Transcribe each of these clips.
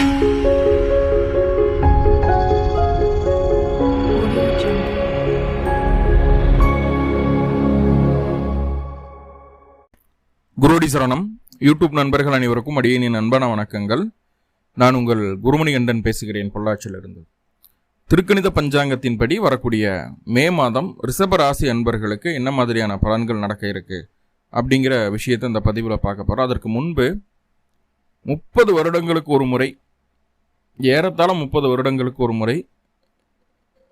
குருடி சரணம். யூடியூப் நண்பர்கள் அனைவருக்கும் அடியேனின் அன்பான வணக்கங்கள். நான் உங்கள் குருமணி கண்டன் பேசுகிறேன் பொள்ளாச்சியிலிருந்து. திருக்கணித பஞ்சாங்கத்தின்படி வரக்கூடிய மே மாதம் ரிஷபராசி அன்பர்களுக்கு என்ன மாதிரியான பலன்கள் நடக்க இருக்கு அப்படிங்கிற விஷயத்தை இந்த பதிவில் பார்க்க போகிறோம் அதற்கு முன்பு முப்பது வருடங்களுக்கு ஒரு முறை ஏறத்தாழ முப்பது வருடங்களுக்கு ஒரு முறை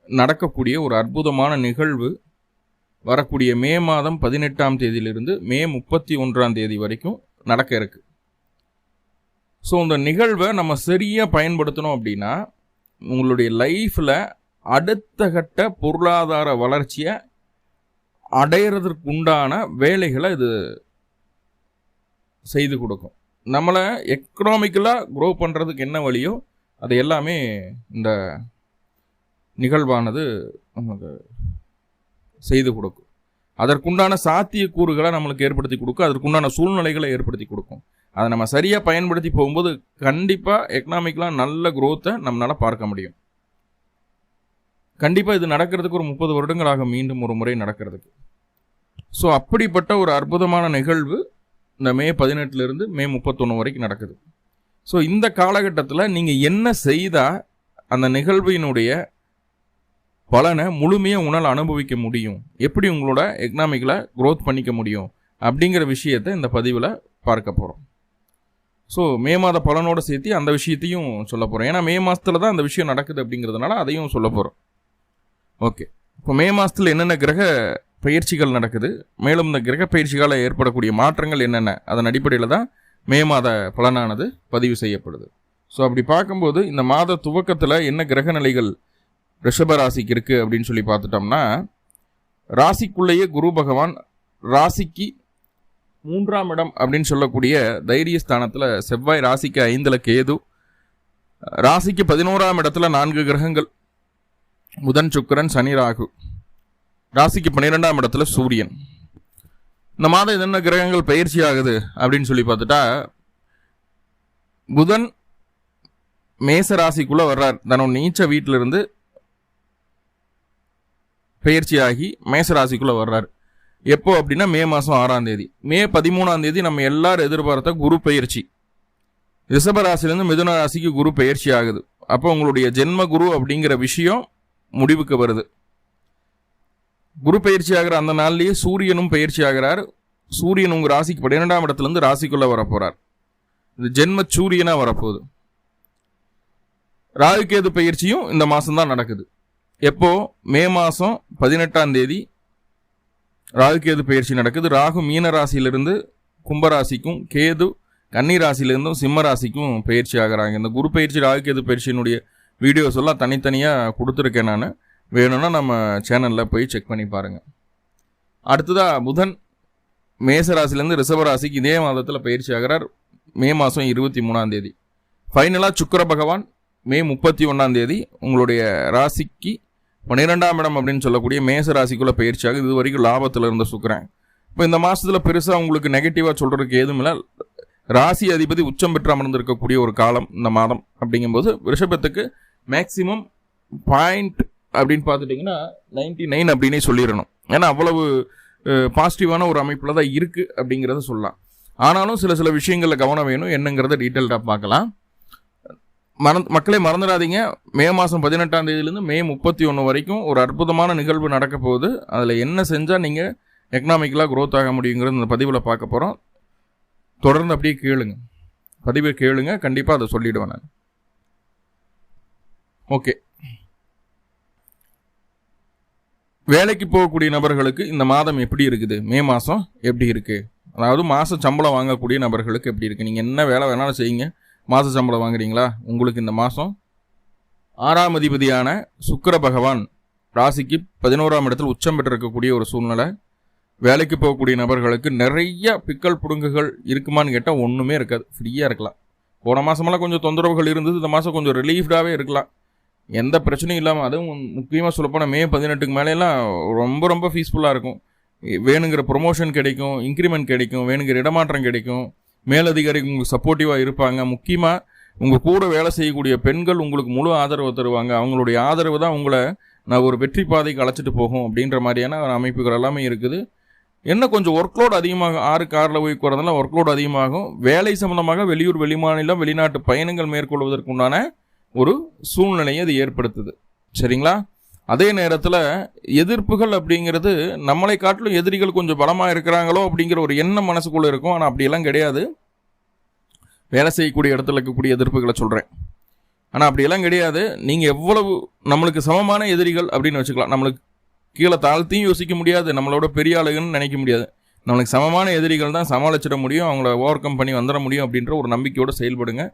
நடக்கக்கூடிய ஒரு அற்புதமான நிகழ்வு வரக்கூடிய மே மாதம் பதினெட்டாம் தேதியிலிருந்து மே முப்பத்தி ஒன்றாம் தேதி வரைக்கும் நடக்க இருக்கு. ஸோ இந்த நிகழ்வை நம்ம சரியாக பயன்படுத்தணும் அப்படின்னா உங்களுடைய லைஃப்பில் அடுத்த கட்ட பொருளாதார வளர்ச்சியை அடையிறதற்கு உண்டான வேலைகளை இது செய்து கொடுக்கும். நம்மளை எக்கனாமிக்கலாக க்ரோ பண்ணுறதுக்கு என்ன வழியோ அது எல்லாமே இந்த நிகழ்வானது நமக்கு செய்து கொடுக்கும். அதற்குண்டான சாத்தியக்கூறுகளை நம்மளுக்கு ஏற்படுத்தி கொடுக்கும். அதற்குண்டான சூழ்நிலைகளை ஏற்படுத்தி கொடுக்கும். அதை நம்ம சரியாக பயன்படுத்தி போகும்போது கண்டிப்பாக எக்கனாமிக்கலாக நல்ல குரோத்தை நம்மளால் பார்க்க முடியும். கண்டிப்பாக இது நடக்கிறதுக்கு ஒரு முப்பது வருடங்களாக மீண்டும் ஒரு முறை நடக்கிறதுக்கு. ஸோ அப்படிப்பட்ட ஒரு அற்புதமான நிகழ்வு இந்த மே பதினெட்டுலேருந்து மே முப்பத்தொன்று வரைக்கும் நடக்குது. ஸோ இந்த காலகட்டத்தில் நீங்கள் என்ன செய்தால் அந்த நிகழ்வினுடைய பலனை முழுமையாக உணல் அனுபவிக்க முடியும்? எப்படி உங்களோட எக்கனாமிக்கில் க்ரோத் பண்ணிக்க முடியும்? அப்படிங்கிற விஷயத்தை இந்த பதிவில் பார்க்க போகிறோம் ஸோ மே மாத பலனோடு சேர்த்து அந்த விஷயத்தையும் சொல்ல போகிறோம் ஏன்னா மே மாதத்தில் தான் அந்த விஷயம் நடக்குது அப்படிங்கிறதுனால அதையும் சொல்ல போகிறோம் ஓகே இப்போ மே மாதத்தில் என்னென்ன கிரக பயிற்சிகள் நடக்குது? மேலும் இந்த கிரக பயிற்சிகளால் ஏற்படக்கூடிய மாற்றங்கள் என்னென்ன? அதன் அடிப்படையில் தான் மே மாத பலனானது பதிவு செய்யப்படுது. ஸோ அப்படி பார்க்கும்போது இந்த மாத துவக்கத்தில் என்ன கிரக நிலைகள் ரிஷப ராசிக்கு இருக்குது அப்படின்னு சொல்லி பார்த்துட்டோம்னா ராசிக்குள்ளேயே குரு பகவான் ராசிக்கு மூன்றாம் இடம் அப்படின்னு சொல்லக்கூடிய தைரிய ஸ்தானத்தில் செவ்வாய் ராசிக்கு ஐந்தில் கேது. ராசிக்கு பதினோராம் இடத்துல நான்கு கிரகங்கள். புதன் சுக்கரன் சனி ராகு. ராசிக்கு பன்னிரெண்டாம் இடத்துல சூரியன். இந்த மாதம் என்னென்ன கிரகங்கள் பயிற்சி ஆகுது அப்படின்னு சொல்லி பார்த்துட்டா புதன் மேச ராசிக்குள்ளே வர்றார். தன்னோட நீச்ச பயிற்சி ஆகி மேச ராசிக்குள்ளே வர்றார். எப்போ அப்படின்னா மே மாதம் ஆறாம் தேதி. மே பதிமூணாம் தேதி நம்ம எல்லாரும் எதிர்பார்த்த குரு பயிற்சி. ரிஷப ராசிலேருந்து மிதுன ராசிக்கு குரு பயிற்சி ஆகுது. அப்போ உங்களுடைய ஜென்ம குரு அப்படிங்கிற விஷயம் முடிவுக்கு வருது. குரு பயிற்சி ஆகிற அந்த நாள்லேயே சூரியனும் பயிற்சி ஆகிறார். சூரியன் உங்கள் ராசிக்கு பன்னிரெண்டாம் இடத்துலேருந்து ராசிக்குள்ளே வரப்போகிறார் இது ஜென்ம சூரியனாக வரப்போகுது. ராகுகேது பயிற்சியும் இந்த மாதம்தான் நடக்குது. எப்போ? மே மாதம் பதினெட்டாம் தேதி ராகுகேது பயிற்சி நடக்குது. ராகு மீன ராசியிலிருந்து கும்பராசிக்கும் கேது கன்னி ராசியிலிருந்தும் சிம்ம ராசிக்கும் பயிற்சி ஆகுறாங்க. இந்த குரு பயிற்சி ராகுகேது பயிற்சியினுடைய வீடியோஸ் எல்லாம் தனித்தனியாக கொடுத்துருக்கேன் நான். வேணும்னா நம்ம சேனலில் போய் செக் பண்ணி பாருங்கள் அடுத்ததாக புதன் மேசராசிலேருந்து ராசிலேருந்து ராசிக்கு இதே மாதத்தில் பயிற்சி ஆகிறார். மே மாதம் இருபத்தி மூணாம் தேதி. ஃபைனலாக சுக்கர பகவான் மே முப்பத்தி ஒன்றாம் தேதி உங்களுடைய ராசிக்கு பன்னிரெண்டாம் இடம் அப்படின்னு சொல்லக்கூடிய மேச ராசிக்குள்ள பயிற்சியாக இது வரைக்கும் லாபத்தில் இருந்த சுக்கரன். இப்போ இந்த மாதத்தில் பெருசாக உங்களுக்கு நெகட்டிவாக சொல்கிறதுக்கு எதுவும் இல்லை. ராசி அதிபதி உச்சம் பெற்று அமர்ந்திருக்கக்கூடிய ஒரு காலம் இந்த மாதம் அப்படிங்கும்போது ரிஷபத்துக்கு மேக்சிமம் பாயிண்ட் அப்படின்னு பார்த்துட்டிங்கன்னா நைன்டி நைன் அப்படின்னே சொல்லிடணும். ஏன்னா அவ்வளவு பாசிட்டிவான ஒரு அமைப்பில் தான் இருக்குது அப்படிங்கிறத சொல்லலாம். ஆனாலும் சில சில விஷயங்களில் கவனம் வேணும். என்னங்கிறத டீட்டெயில்டாக பார்க்கலாம். மறந் மக்களே மறந்துடாதீங்க. மே மாதம் பதினெட்டாம் தேதியிலேருந்து மே முப்பத்தி ஒன்று வரைக்கும் ஒரு அற்புதமான நிகழ்வு நடக்க போகுது. அதில் என்ன செஞ்சால் நீங்கள் எக்கனாமிக்கலாக க்ரோத் ஆக முடியுங்கிறது இந்த பதிவில் பார்க்க போகிறோம் தொடர்ந்து அப்படியே கேளுங்க. பதிவை கேளுங்க. கண்டிப்பாக அதை சொல்லிவிடுவேன் நான். ஓகே வேலைக்கு போகக்கூடிய நபர்களுக்கு இந்த மாதம் எப்படி இருக்குது? மே மாதம் எப்படி இருக்குது அதாவது மாத சம்பளம் வாங்கக்கூடிய நபர்களுக்கு எப்படி இருக்குது நீங்கள் என்ன வேலை வேணாலும் செய்யுங்க. மாத சம்பளம் வாங்குறீங்களா? உங்களுக்கு இந்த மாதம் ஆறாம் அதிபதியான சுக்கர பகவான் ராசிக்கு பதினோராம் இடத்தில் உச்சம் பெற்றிருக்கக்கூடிய ஒரு சூழ்நிலை. வேலைக்கு போகக்கூடிய நபர்களுக்கு நிறைய பிக்கல் புடுங்குகள் இருக்குமான்னு கேட்டால் ஒன்றுமே இருக்காது. ஃப்ரீயாக இருக்கலாம். போன மாதமெல்லாம் கொஞ்சம் தொந்தரவுகள் இருந்தது. இந்த மாதம் கொஞ்சம் ரிலீஃப்டாகவே இருக்கலாம். எந்த பிரச்சனையும் இல்லாமல் அதுவும் முக்கியமாக சொல்லப்போனால் மே பதினெட்டுக்கு மேலேலாம் ரொம்ப ரொம்ப பீஸ்ஃபுல்லாக இருக்கும். வேணுங்கிற ப்ரொமோஷன் கிடைக்கும் இன்க்ரிமெண்ட் கிடைக்கும் வேணுங்கிற இடமாற்றம் கிடைக்கும். மேலதிகாரி உங்களுக்கு சப்போர்ட்டிவாக இருப்பாங்க. முக்கியமாக உங்கள் கூட வேலை செய்யக்கூடிய பெண்கள் உங்களுக்கு முழு ஆதரவு தருவாங்க. அவங்களுடைய ஆதரவு தான் உங்களை நான் ஒரு வெற்றி பாதைக்கு அழைச்சிட்டு போகும் அப்படின்ற மாதிரியான அமைப்புகள் எல்லாமே இருக்குது. என்ன கொஞ்சம் ஒர்க் லோட் அதிகமாக ஆறு காரில் போய் போகிறதுனால ஒர்க் லோட் அதிகமாகும். வேலை சம்மந்தமாக வெளியூர் வெளிமாநிலம் வெளிநாட்டு பயணங்கள் மேற்கொள்வதற்குண்டான ஒரு சூழ்நிலையை அது ஏற்படுத்துது. சரிங்களா? அதே நேரத்தில் எதிர்ப்புகள் அப்படிங்கிறது நம்மளை காட்டிலும் எதிரிகள் கொஞ்சம் பலமாக இருக்கிறாங்களோ அப்படிங்கிற ஒரு எண்ணம் மனசுக்குள்ளே இருக்கும். ஆனால் அப்படியெல்லாம் கிடையாது. வேலை செய்யக்கூடிய இடத்துல இருக்கக்கூடிய எதிர்ப்புகளை சொல்கிறேன் ஆனால் அப்படியெல்லாம் கிடையாது. நீங்கள் எவ்வளவு நம்மளுக்கு சமமான எதிரிகள் அப்படின்னு வச்சுக்கலாம். நம்மளுக்கு கீழே தாழ்த்தியும் யோசிக்க முடியாது. நம்மளோட பெரிய ஆளுகன்னு நினைக்க முடியாது. நம்மளுக்கு சமமான எதிரிகள் தான் சமாளிச்சிட முடியும். அவங்கள ஓவர் கம் பண்ணி வந்துட முடியும் அப்படின்ற ஒரு நம்பிக்கையோடு செயல்படுங்க.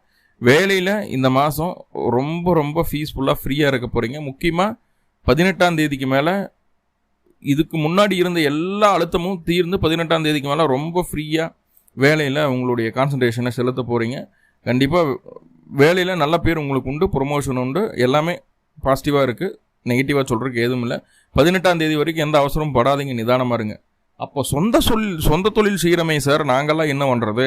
வேலையில் இந்த மாதம் ரொம்ப ரொம்ப ஃபீஸ்ஃபுல்லாக ஃப்ரீயாக இருக்க போகிறீங்க முக்கியமாக பதினெட்டாம் தேதிக்கு மேலே இதுக்கு முன்னாடி இருந்த எல்லா அழுத்தமும் தீர்ந்து பதினெட்டாம் தேதிக்கு மேலே ரொம்ப ஃப்ரீயாக வேலையில் உங்களுடைய கான்சன்ட்ரேஷனை செலுத்த போகிறீங்க கண்டிப்பாக வேலையில் நல்ல பேர் உங்களுக்கு உண்டு ப்ரொமோஷன் உண்டு. எல்லாமே பாசிட்டிவாக இருக்குது நெகட்டிவாக சொல்கிறதுக்கு எதுவும் இல்லை பதினெட்டாம் தேதி வரைக்கும் எந்த அவசரமும் படாதீங்க நிதானமாக இருங்க. அப்போ சொந்த சொல் சொந்த தொழில் செய்கிறமே சார் நாங்கள்லாம் என்ன பண்ணுறது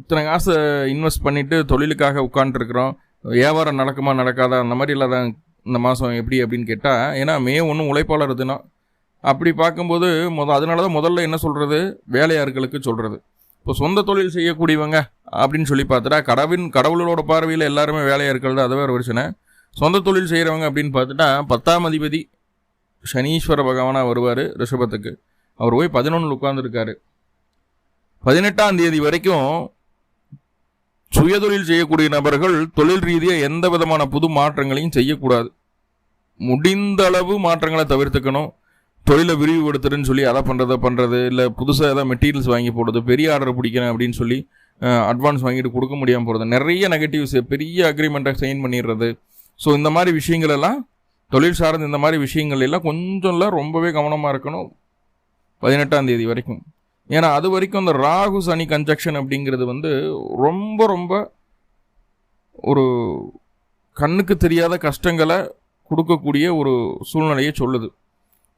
இத்தனை காசு இன்வெஸ்ட் பண்ணிவிட்டு தொழிலுக்காக உட்காந்துருக்குறோம் வியாபாரம் நடக்குமா நடக்காதா அந்த மாதிரி இல்லாத இந்த மாதம் எப்படி அப்படின்னு கேட்டால் ஏன்னா மே ஒன்றும் உழைப்பாளர் தினம். அப்படி பார்க்கும்போது முத அதனால தான் முதல்ல என்ன சொல்கிறது வேலையாட்களுக்கு சொல்கிறது இப்போ சொந்த தொழில் செய்யக்கூடியவங்க அப்படின்னு சொல்லி பார்த்துட்டா கடவின் கடவுளோட பார்வையில் எல்லாருமே வேலையாட்கள் தான். அது ஒரு பிரச்சனை. சொந்த தொழில் செய்கிறவங்க அப்படின்னு பார்த்துட்டா பத்தாம் அதிபதி சனீஸ்வர பகவானாக வருவார் ரிஷபத்துக்கு. அவர் போய் பதினொன்றில் உட்காந்துருக்காரு பதினெட்டாம் தேதி வரைக்கும் சுயதொழில் செய்யக்கூடிய நபர்கள் தொழில் ரீதியாக எந்த விதமான புது மாற்றங்களையும் செய்யக்கூடாது. முடிந்த அளவு மாற்றங்களை தவிர்த்துக்கணும். தொழிலை விரிவுபடுத்துறேன்னு சொல்லி அதை பண்ணுறதை பண்ணுறது இல்லை புதுசாக ஏதாவது மெட்டீரியல்ஸ் வாங்கி போடுறது பெரிய ஆர்டர் பிடிக்கிறேன் அப்படின்னு சொல்லி அட்வான்ஸ் வாங்கிட்டு கொடுக்க முடியாமல் போகிறது நிறைய நெகட்டிவ்ஸ் பெரிய அக்ரிமெண்ட்டை சைன் பண்ணிடுறது. ஸோ இந்த மாதிரி விஷயங்கள் எல்லாம் தொழில் சார்ந்த இந்த மாதிரி விஷயங்கள் எல்லாம் கொஞ்சம்லாம் ரொம்பவே கவனமாக இருக்கணும். பதினெட்டாம் தேதி வரைக்கும். ஏன்னா அது வரைக்கும் அந்த ராகு சனி கன்ஜக்ஷன் அப்படிங்கிறது வந்து ரொம்ப ரொம்ப ஒரு கண்ணுக்கு தெரியாத கஷ்டங்களை கொடுக்கக்கூடிய ஒரு சூழ்நிலையை சொல்லுது.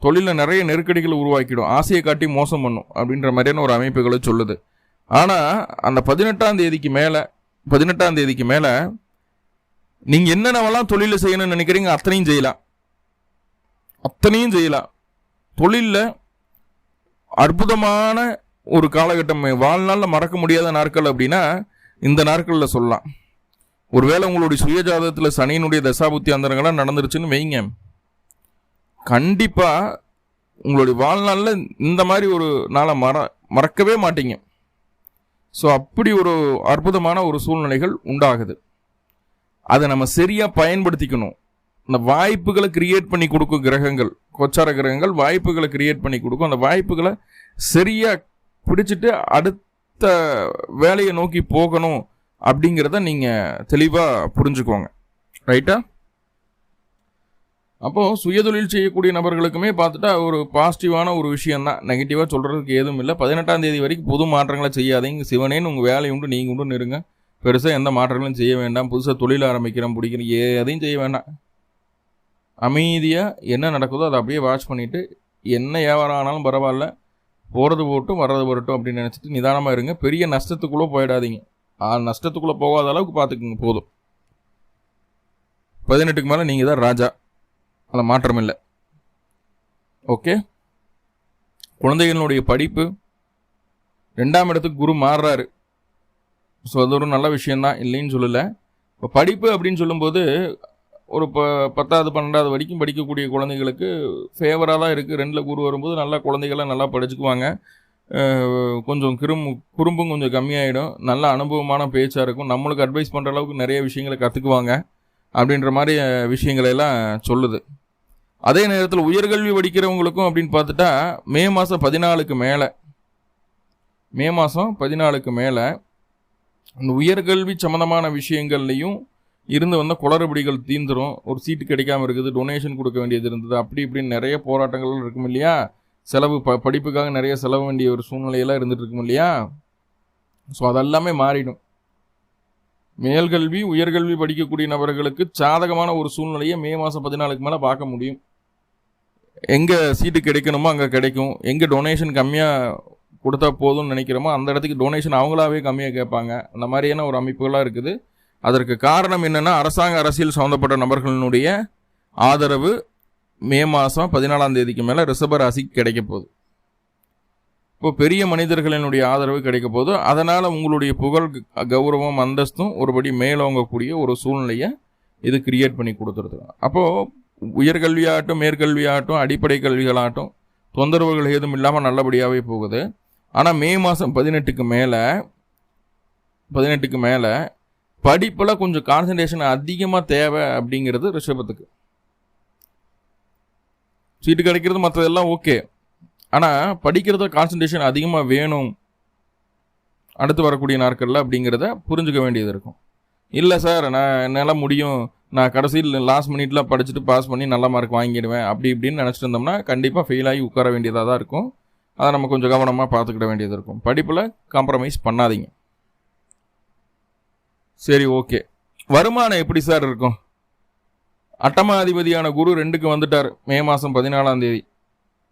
தொழிலில் நிறைய நெருக்கடிகளை உருவாக்கிடும். ஆசையை காட்டி மோசம் பண்ணும் அப்படின்ற மாதிரியான ஒரு அமைப்புகளை சொல்லுது. ஆனால் அந்த பதினெட்டாம் தேதிக்கு மேலே பதினெட்டாம் தேதிக்கு மேலே நீங்கள் என்னென்னவெல்லாம் தொழிலில் செய்யணும்னு நினைக்கிறீங்க அத்தனையும் செய்யலாம். அத்தனையும் செய்யலாம். தொழிலில் அற்புதமான ஒரு காலகட்டம். வாழ்நாளில் மறக்க முடியாத நாட்கள் அப்படின்னா இந்த நாட்களில் சொல்லலாம். ஒருவேளை உங்களுடைய சுயஜாதகத்தில் சனியினுடைய தசாபுத்தி அந்தரங்களாக நடந்துருச்சுன்னு வைங்க. கண்டிப்பாக உங்களுடைய வாழ்நாளில் இந்த மாதிரி ஒரு நாளை மற மறக்கவே மாட்டீங்க. ஸோ அப்படி ஒரு அற்புதமான ஒரு சூழ்நிலைகள் உண்டாகுது. அதை நம்ம சரியாக பயன்படுத்திக்கணும். இந்த வாய்ப்புகளை கிரியேட் பண்ணி கொடுக்கும் கிரகங்கள். கொச்சார கிரகங்கள் வாய்ப்புகளை கிரியேட் பண்ணி கொடுக்கும். அந்த வாய்ப்புகளை சரியாக பிடிச்சிட்டு அடுத்த வேலையை நோக்கி போகணும் அப்படிங்கிறத நீங்கள் தெளிவாக புரிஞ்சுக்கோங்க. ரைட்டா அப்போது சுயதொழில் செய்யக்கூடிய நபர்களுக்குமே பார்த்துட்டா ஒரு பாசிட்டிவான ஒரு விஷயம் தான் நெகட்டிவாக சொல்கிறதுக்கு எதுவும் இல்லை. பதினெட்டாம் தேதி வரைக்கும் புது மாற்றங்களை செய்யாதீங்க. சிவனேன்னு உங்கள் வேலை உண்டு நீங்கள் உண்டு நெருங்க பெருசாக எந்த மாற்றங்களும் செய்ய வேண்டாம். புதுசாக தொழில் ஆரம்பிக்கிறோம் பிடிக்கிறோம் எதையும் செய்ய வேண்டாம். அமைதியாக என்ன நடக்குதோ அதை அப்படியே வாட்ச் பண்ணிவிட்டு என்ன வியாபாரம் ஆனாலும் பரவாயில்ல போகிறது போட்டும் வர்றது வரட்டும் அப்படின்னு நினச்சிட்டு நிதானமாக இருங்க. பெரிய நஷ்டத்துக்குள்ளே போயிடாதீங்க. நஷ்டத்துக்குள்ளே போகாத அளவுக்கு பார்த்துக்குங்க போதும். பதினெட்டுக்கு மேலே நீங்கள் தான் ராஜா. அதில் மாற்றம் இல்லை. ஓகே? குழந்தைகளுடைய படிப்பு ரெண்டாம் இடத்துக்கு குரு மாறுறாரு. ஸோ அது ஒரு நல்ல விஷயந்தான் இல்லைன்னு சொல்லலை. இப்போ படிப்பு அப்படின்னு சொல்லும்போது ஒரு ப பத்தாவது பன்னெண்டாவது வரைக்கும் படிக்கக்கூடிய குழந்தைகளுக்கு ஃபேவராக தான் இருக்குது ரெண்டில் குரு வரும்போது நல்லா குழந்தைகள்லாம் நல்லா படிச்சுக்குவாங்க. கொஞ்சம் கிரும் குறும்பும் கொஞ்சம் கம்மியாயிடும். நல்ல அனுபவமான பேச்சாக இருக்கும். நம்மளுக்கு அட்வைஸ் பண்ணுற அளவுக்கு நிறைய விஷயங்களை கற்றுக்குவாங்க அப்படின்ற மாதிரி விஷயங்களையெல்லாம் சொல்லுது. அதே நேரத்தில் உயர்கல்வி படிக்கிறவங்களுக்கும் அப்படின்னு பார்த்துட்டா மே மாதம் பதினாலுக்கு மேலே மே மாதம் பதினாலுக்கு மேலே அந்த உயர்கல்வி சம்மந்தமான விஷயங்கள்லையும் இருந்து வந்தால் குளறுபடிகள் தீந்துடும் ஒரு சீட்டு கிடைக்காம இருக்குது டொனேஷன் கொடுக்க வேண்டியது இருந்தது. அப்படி இப்படின்னு நிறைய போராட்டங்கள் இருக்கும் இல்லையா? செலவு ப படிப்புக்காக நிறைய செலவு வேண்டிய ஒரு சூழ்நிலையெல்லாம் இருந்துட்டு இருக்கும் இல்லையா? ஸோ அதெல்லாமே மாறிடும். மேல்கல்வி உயர்கல்வி படிக்கக்கூடிய நபர்களுக்கு சாதகமான ஒரு சூழ்நிலையை மே மாதம் பதினாலுக்கு மேலே பார்க்க முடியும். எங்கே சீட்டு கிடைக்கணுமோ அங்கே கிடைக்கும். எங்கே டொனேஷன் கம்மியாக கொடுத்தா போதும்னு நினைக்கிறோமோ அந்த இடத்துக்கு டொனேஷன் அவங்களாவே கம்மியாக கேட்பாங்க. அந்த மாதிரியான ஒரு அமைப்புகளாக இருக்குது. அதற்கு காரணம் என்னென்னா அரசாங்க அரசியல் சம்மந்தப்பட்ட நபர்களினுடைய ஆதரவு மே மாதம் பதினாலாம் தேதிக்கு மேலே ரிஷப ராசிக்கு கிடைக்க போகுது. இப்போ பெரிய மனிதர்களினுடைய ஆதரவு கிடைக்க போது அதனால் உங்களுடைய புகழ் க- கௌரவம் அந்தஸ்தும் ஒருபடி மேலோங்கக்கூடிய ஒரு சூழ்நிலையை இது கிரியேட் பண்ணி கொடுத்துருது அப்போது உயர்கல்வியாகட்டும் மேற்கல்வியாகட்டும் அடிப்படை கல்விகளாகட்டும் தொந்தரவுகள் ஏதும் இல்லாமல் நல்லபடியாகவே போகுது. ஆனால் மே மாதம் பதினெட்டுக்கு மேலே பதினெட்டுக்கு மேலே படிப்பில் கொஞ்சம் கான்சன்ட்ரேஷன் அதிகமாக தேவை அப்படிங்கிறது ரிஷபத்துக்கு. சீட்டு கிடைக்கிறது மற்றதெல்லாம் ஓகே ஆனால் படிக்கிறத கான்சன்ட்ரேஷன் அதிகமாக வேணும். அடுத்து வரக்கூடிய நாட்களில் அப்படிங்கிறத புரிஞ்சுக்க வேண்டியது இருக்கும். இல்லை சார் நான் என்னால் முடியும். நான் கடைசியில் லாஸ்ட் மினிட்ல படிச்சுட்டு பாஸ் பண்ணி நல்ல மார்க் வாங்கிடுவேன். அப்படி இப்படின்னு நினச்சிட்டு இருந்தோம்னா கண்டிப்பாக ஃபெயில் ஆகி உட்கார வேண்டியதாக தான் இருக்கும். அதை நம்ம கொஞ்சம் கவனமாக பார்த்துக்கிட வேண்டியது இருக்கும். படிப்பில் காம்ப்ரமைஸ் பண்ணாதீங்க. சரி ஓகே. வருமானம் எப்படி சார் இருக்கும்? அட்டமாதிபதியான குரு ரெண்டுக்கு வந்துட்டார் மே மாதம் பதினாலாம் தேதி.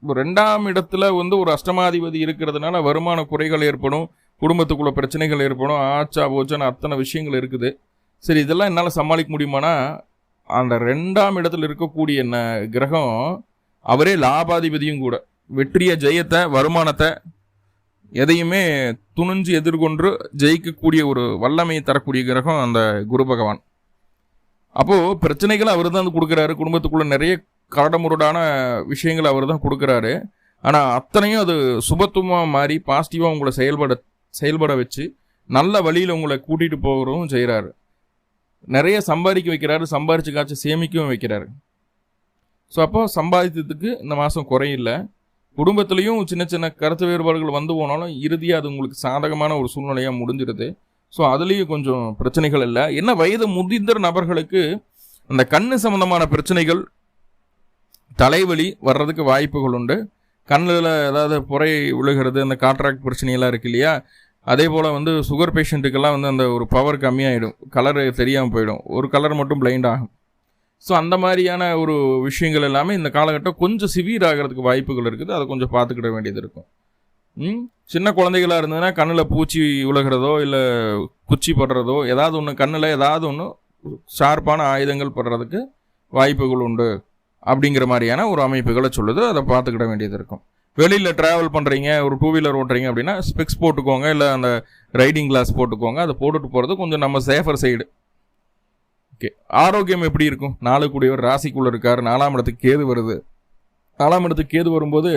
இப்போ ரெண்டாம் இடத்துல வந்து ஒரு அஷ்டமாதிபதி இருக்கிறதுனால வருமான குறைகள் ஏற்படும் குடும்பத்துக்குள்ள பிரச்சனைகள் ஏற்படும் ஆச்சா போச்சான்னு அத்தனை விஷயங்கள் இருக்குது. சரி இதெல்லாம் என்னால் சமாளிக்க முடியுமானா அந்த ரெண்டாம் இடத்துல இருக்கக்கூடிய ந கிரகம் அவரே லாபாதிபதியும் கூட. வெற்றிய ஜெயத்தை வருமானத்தை எதையுமே துணிஞ்சு எதிர்கொன்று ஜெயிக்கக்கூடிய ஒரு வல்லமையை தரக்கூடிய கிரகம் அந்த குரு பகவான். அப்போது பிரச்சனைகளை அவர் தான் கொடுக்குறாரு. குடும்பத்துக்குள்ளே நிறைய கரடமுரடான விஷயங்களை அவர் தான் கொடுக்குறாரு. ஆனால் அத்தனையும் அது சுபத்துவமாக மாறி பாசிட்டிவாக உங்களை செயல்பட செயல்பட வச்சு நல்ல வழியில் உங்களை கூட்டிகிட்டு போகிறதும் செய்கிறாரு நிறைய சம்பாதிக்க வைக்கிறாரு. சம்பாரிச்சு காய்ச்சி சேமிக்கவும் வைக்கிறாரு. ஸோ அப்போ சம்பாதித்ததுக்கு இந்த மாதம் குறையில்லை. குடும்பத்துலேயும் சின்ன சின்ன கருத்து வேறுபாடுகள் வந்து போனாலும் இறுதியாக அது உங்களுக்கு சாதகமான ஒரு சூழ்நிலையாக முடிஞ்சிருது ஸோ அதுலேயும் கொஞ்சம் பிரச்சனைகள் இல்லை. என்ன வயது முதிர்ந்த நபர்களுக்கு அந்த கண்ணு சம்பந்தமான பிரச்சனைகள் தலைவலி வர்றதுக்கு வாய்ப்புகள் உண்டு. கண்ணில் ஏதாவது புரை விழுகிறது அந்த காட்ராக்ட் பிரச்சனையெல்லாம் இருக்கு இல்லையா? அதே போல் வந்து சுகர் பேஷண்ட்டுக்கெல்லாம் வந்து அந்த ஒரு பவர் கம்மியாகிடும் கலர் தெரியாமல் போயிடும். ஒரு கலர் மட்டும் பிளைண்ட் ஆகும். ஸோ அந்த மாதிரியான ஒரு விஷயங்கள் எல்லாமே இந்த காலகட்டம் கொஞ்சம் சிவியர் ஆகிறதுக்கு வாய்ப்புகள் இருக்குது. அதை கொஞ்சம் பார்த்துக்கிட வேண்டியது இருக்கும். சின்ன குழந்தைகளாக இருந்ததுன்னா கண்ணில் பூச்சி உலகிறதோ இல்லை குச்சி படுறதோ ஏதாவது ஒன்று கண்ணில் ஏதாவது ஒன்று ஷார்ப்பான ஆயுதங்கள் படுறதுக்கு வாய்ப்புகள் உண்டு அப்படிங்கிற மாதிரியான ஒரு அமைப்புகளை சொல்லுது. அதை பார்த்துக்கிட வேண்டியது இருக்கும். வெளியில் ட்ராவல் பண்ணுறீங்க ஒரு டூ வீலர் ஓட்டுறீங்க அப்படின்னா ஸ்பெக்ஸ் போட்டுக்கோங்க இல்லை அந்த ரைடிங் கிளாஸ் போட்டுக்கோங்க. அதை போட்டுட்டு போகிறது கொஞ்சம் நம்ம சேஃபர் சைடு ஓகே ஆரோக்கியம் எப்படி இருக்கும்? நாலு கூடியவர் ராசிக்குள்ளே இருக்கார் நாலாம் இடத்துக்கு கேது வருது. நாலாம் இடத்துக்கு கேது வரும்போது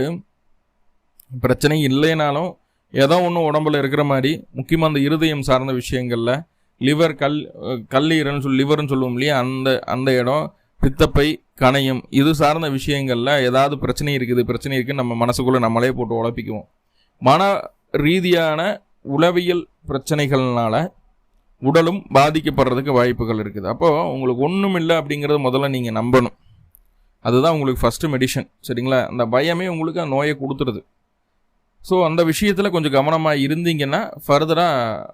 பிரச்சனை இல்லைனாலும் ஏதோ ஒன்று உடம்புல இருக்கிற மாதிரி முக்கியமாக அந்த இருதயம் சார்ந்த விஷயங்களில் லிவர் கல் அஹ் கல்லீரல்னு சொல்லி லிவர்னு சொல்லுவோம் இல்லையா? அந்த அந்த இடம் பித்தப்பை கணையம் இது சார்ந்த விஷயங்களில் ஏதாவது பிரச்சனை இருக்குது பிரச்சனை இருக்குன்னு நம்ம மனசுக்குள்ளே நம்மளே போட்டு உழப்பிக்குவோம். மன ரீதியான உளவியல் பிரச்சனைகள்னால உடலும் பாதிக்கப்படுறதுக்கு வாய்ப்புகள் இருக்குது. அப்போது உங்களுக்கு ஒன்றும் இல்லை அப்படிங்கிறத முதல்ல நீங்கள் நம்பணும். அதுதான் உங்களுக்கு ஃபஸ்ட்டு மெடிஷன் சரிங்களா? அந்த பயமே உங்களுக்கு அந்த நோயை கொடுத்துருது. ஸோ அந்த விஷயத்தில் கொஞ்சம் கவனமாக இருந்தீங்கன்னா ஃபர்தராக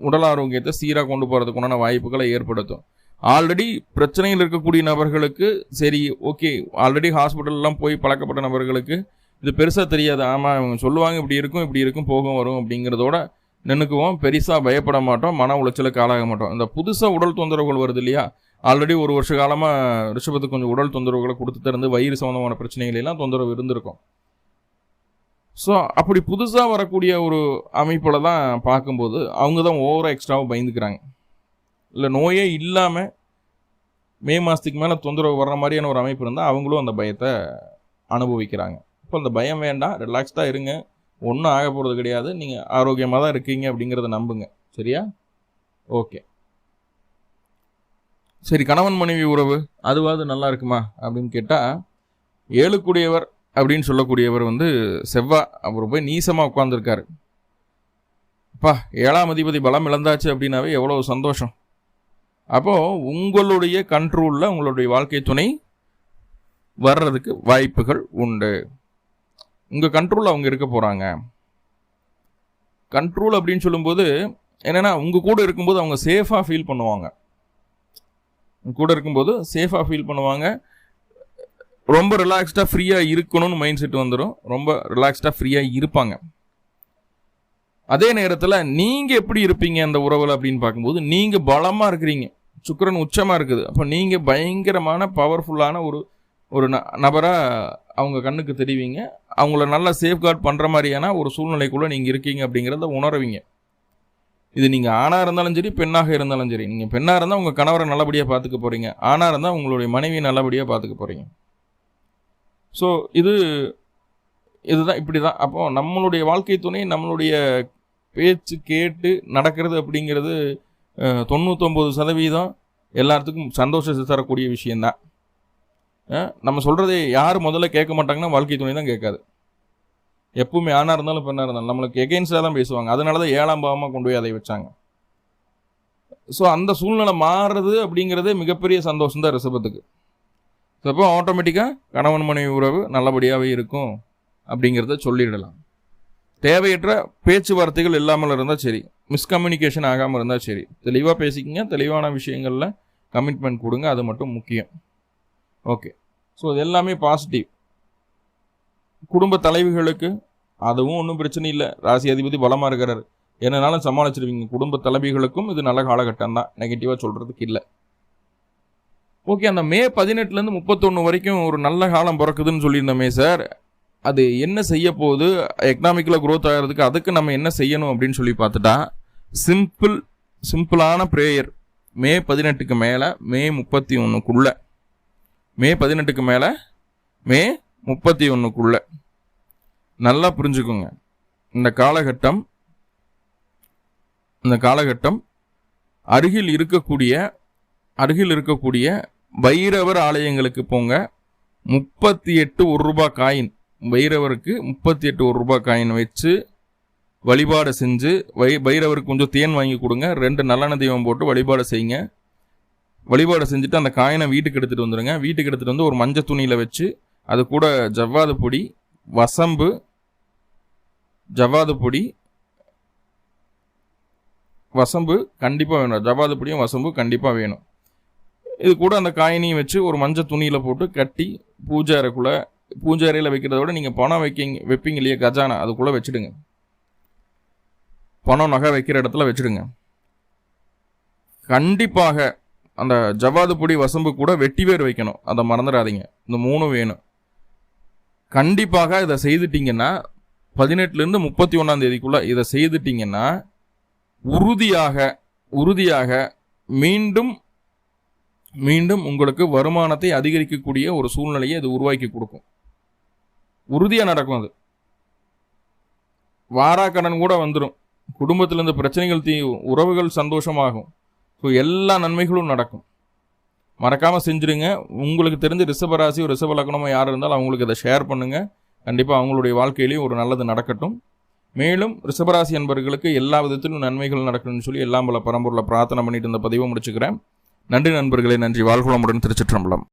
உடல் ஆரோக்கியத்தை சீராக கொண்டு போகிறதுக்குண்டான வாய்ப்புகளை ஏற்படுத்தும். ஆல்ரெடி பிரச்சனையில் இருக்கக்கூடிய நபர்களுக்கு சரி ஓகே ஆல்ரெடி ஹாஸ்பிட்டல்லாம் போய் பழக்கப்பட்ட நபர்களுக்கு இது பெருசாக தெரியாது. ஆமாம் இவங்க சொல்லுவாங்க இப்படி இருக்கும் இப்படி இருக்கும் போகும் வரும் அப்படிங்கிறதோட நின்றுக்குவோம் பெருசாக பயப்பட மாட்டோம் மன உளைச்சலுக்கு ஆளாக மாட்டோம். இந்த புதுசாக உடல் தொந்தரவுகள் வருது இல்லையா? ஆல்ரெடி ஒரு வருஷ காலமாக ரிஷபத்துக்கு கொஞ்சம் உடல் தொந்தரவுகளை கொடுத்துட்டு இருந்து வயிறு சம்மந்தமான பிரச்சனைகள் எல்லாம் தொந்தரவு இருந்திருக்கும். ஸோ அப்படி புதுசாக வரக்கூடிய ஒரு அமைப்பில் தான் பார்க்கும்போது அவங்க தான் ஓவராக எக்ஸ்ட்ராவாக பயந்துக்கிறாங்க. இல்லை நோயே இல்லாமல் மே மாதத்துக்கு மேலே தொந்தரவு வர்ற மாதிரியான ஒரு அமைப்பு இருந்தால் அவங்களும் அந்த பயத்தை அனுபவிக்கிறாங்க. இப்போ அந்த பயம் வேண்டாம் ரிலாக்ஸ்டாக இருங்க. ஒன்றும் ஆக போகிறது கிடையாது. நீங்கள் ஆரோக்கியமாக தான் இருக்கீங்க அப்படிங்கிறத நம்புங்க. சரியா? ஓகே. சரி கணவன் மனைவி உறவு அதுவாது நல்லா இருக்குமா அப்படின்னு கேட்டால் ஏழுக்குடையவர் அப்படின்னு சொல்லக்கூடியவர் வந்து செவ்வா அவர் போய் நீசமாக உட்காந்துருக்காரு அப்பா ஏழாம் அதிபதி பலம் இழந்தாச்சு அப்படின்னாவே எவ்வளோ சந்தோஷம். அப்போது உங்களுடைய கண்ட்ரோலில் உங்களுடைய வாழ்க்கை துணை வர்றதுக்கு வாய்ப்புகள் உண்டு. உங்கள் கண்ட்ரோலில் அவங்க இருக்க போகிறாங்க கண்ட்ரோல் அப்படின்னு சொல்லும்போது என்னென்னா உங்கள் கூட இருக்கும்போது அவங்க சேஃபாக ஃபீல் பண்ணுவாங்க. உங்கள் கூட இருக்கும்போது சேஃபாக ஃபீல் பண்ணுவாங்க. ரொம்ப ரிலாக்ஸ்டாக ஃப்ரீயாக இருக்கணும்னு மைண்ட் செட் வந்துடும் ரொம்ப ரிலாக்ஸ்டாக ஃப்ரீயாக இருப்பாங்க. அதே நேரத்தில் நீங்கள் எப்படி இருப்பீங்க அந்த உறவில் அப்படின்னு பார்க்கும்போது நீங்கள் பலமாக இருக்கிறீங்க. சுக்கிரன் உச்சமாக இருக்குது. அப்போ நீங்கள் பயங்கரமான பவர்ஃபுல்லான ஒரு ஒரு ந நபராக அவங்க கண்ணுக்கு தெரிவிங்க. அவங்கள நல்லா சேஃப்கார்ட் பண்ணுற மாதிரியான ஒரு சூழ்நிலைக்குள்ளே நீங்கள் இருக்கீங்க அப்படிங்கிறத உணர்வீங்க. இது நீங்கள் ஆணாக இருந்தாலும் சரி பெண்ணாக இருந்தாலும் சரி. நீங்கள் பெண்ணாக இருந்தால் உங்கள் கணவரை நல்லபடியாக பார்த்துக்க போகிறீங்க ஆணாக இருந்தால் உங்களுடைய மனைவியை நல்லபடியாக பார்த்துக்க போகிறீங்க ஸோ இது இதுதான் இப்படி தான் அப்போ நம்மளுடைய வாழ்க்கை துணை நம்மளுடைய பேச்சு கேட்டு நடக்கிறது அப்படிங்கிறது தொண்ணூத்தொம்பது சதவீதம் எல்லாத்துக்கும் சந்தோஷத்தை தரக்கூடிய விஷயந்தான் நம்ம சொல்கிறது யார் முதல்ல கேட்க மாட்டாங்கன்னா வாழ்க்கை துணை தான் கேட்காது. எப்பவுமே ஆணாக இருந்தாலும் பெண்ணாக இருந்தாலும் நம்மளுக்கு எகெயின்ஸ்டாக தான் பேசுவாங்க. அதனால தான் ஏழாம் பாவமாக கொண்டு போய் அதை வச்சாங்க. ஸோ அந்த சூழ்நிலை மாறுறது அப்படிங்கிறதே மிகப்பெரிய சந்தோஷம் தான் ரிஷபத்துக்கு. ஸோ அப்போ ஆட்டோமேட்டிக்காக கணவன் மனைவி உறவு நல்லபடியாகவே இருக்கும் அப்படிங்கிறத சொல்லிடலாம். தேவையற்ற பேச்சுவார்த்தைகள் இல்லாமல் இருந்தால் சரி. மிஸ்கம்யூனிகேஷன் ஆகாமல் இருந்தால் சரி. தெளிவாக பேசிக்கிங்க. தெளிவான விஷயங்களில் கமிட்மெண்ட் கொடுங்க. அது மட்டும் முக்கியம். ஓகே ஸோ இது எல்லாமே பாசிட்டிவ் குடும்ப தலைவிகளுக்கு அதுவும் ஒன்றும் பிரச்சனை இல்லை. ராசி அதிபதி பலமாக இருக்கிறார். என்னனாலும் சமாளிச்சிருவீங்க. குடும்ப தலைவிகளுக்கும் இது நல்ல காலகட்டம் தான். நெகட்டிவாக சொல்கிறதுக்கு இல்லை. ஓகே அந்த மே பதினெட்டுலேருந்து முப்பத்தொன்று வரைக்கும் ஒரு நல்ல காலம் பிறக்குதுன்னு சொல்லியிருந்தோமே சார் அது என்ன செய்ய போகுது? எக்கனாமிக்கில் க்ரோத் ஆகிறதுக்கு அதுக்கு நம்ம என்ன செய்யணும் அப்படின்னு சொல்லி பார்த்துட்டா சிம்பிள் சிம்பிளான ப்ரேயர் மே பதினெட்டுக்கு மேலே மே முப்பத்தி ஒன்றுக்குள்ளே மே பதினெட்டுக்கு மேலே மே முப்பத்தி ஒன்றுக்குள்ள நல்லா புரிஞ்சுக்கோங்க. இந்த காலகட்டம் இந்த காலகட்டம் அருகில் இருக்கக்கூடிய அருகில் இருக்கக்கூடிய பைரவர் ஆலயங்களுக்கு போங்க. முப்பத்தி எட்டு ஒரு ரூபா காயின். பைரவருக்கு முப்பத்தி எட்டு ஒரு ரூபா காயின் வச்சு வழிபாடு செஞ்சு வை பைரவருக்கு கொஞ்சம் தேன் வாங்கி கொடுங்க. ரெண்டு நல்லெண்ணெய் தீபம் போட்டு வழிபாடு செய்யுங்க. வழிபாடு செஞ்சுட்டு அந்த காயினை வீட்டுக்கு எடுத்துகிட்டு வந்துடுங்க வீட்டுக்கு எடுத்துகிட்டு வந்து ஒரு மஞ்சள் துணியில் வச்சு அது கூட ஜவ்வாது பொடி வசம்பு ஜவ்வாது பொடி வசம்பு கண்டிப்பாக வேணும். ஜவ்வாது பொடியும் வசம்பு கண்டிப்பாக வேணும். இது கூட அந்த காயினையும் வச்சு ஒரு மஞ்சள் துணியில் போட்டு கட்டி பூஜை அறைக்குள்ளே பூஜை அறையில் வைக்கிறத விட நீங்கள் பணம் வைக்கிங்க வைப்பீங்க இல்லையா கஜானா அதுக்குள்ளே வச்சுடுங்க. பணம் நகை வைக்கிற இடத்துல வச்சுடுங்க. கண்டிப்பாக அந்த ஜவ்வாது பொடி வசம்பு கூட வெட்டி வேர் வைக்கணும். அதை மறந்துடாதீங்க. இந்த மூணும் வேணும். கண்டிப்பாக இதை செய்துட்டீங்கன்னா பதினெட்டுலேருந்து முப்பத்தி ஒன்றாம் தேதிக்குள்ளே இதை செய்துட்டிங்கன்னா உறுதியாக உறுதியாக மீண்டும் மீண்டும் உங்களுக்கு வருமானத்தை அதிகரிக்கக்கூடிய ஒரு சூழ்நிலையை இது உருவாக்கி கொடுக்கும். உறுதியாக நடக்கும் அது. வாராக்கடன் கூட வந்துடும் குடும்பத்திலேருந்து பிரச்சனைகள் தீ உறவுகள் சந்தோஷமாகும். ஸோ எல்லா நன்மைகளும் நடக்கும். மறக்காமல் செஞ்சுருங்க. உங்களுக்கு தெரிஞ்ச ரிஷபராசி ஒரு ரிஷப லக்னமாக யார் இருந்தாலும் அவங்களுக்கு இதை ஷேர் பண்ணுங்கள் கண்டிப்பாக அவங்களுடைய வாழ்க்கையிலையும் ஒரு நல்லது நடக்கட்டும். மேலும் ரிஷபராசி என்பர்களுக்கு எல்லா விதத்திலும் நன்மைகள் நடக்கணும்னு சொல்லி எல்லாம் பல பரம்பூரில் பிரார்த்தனை பண்ணிட்டு இருந்த பதிவை முடிச்சுக்கிறேன். நன்றி நண்பர்களே நன்றி. வாழ்குளமுடன் திருச்சிற்றம்பலம்.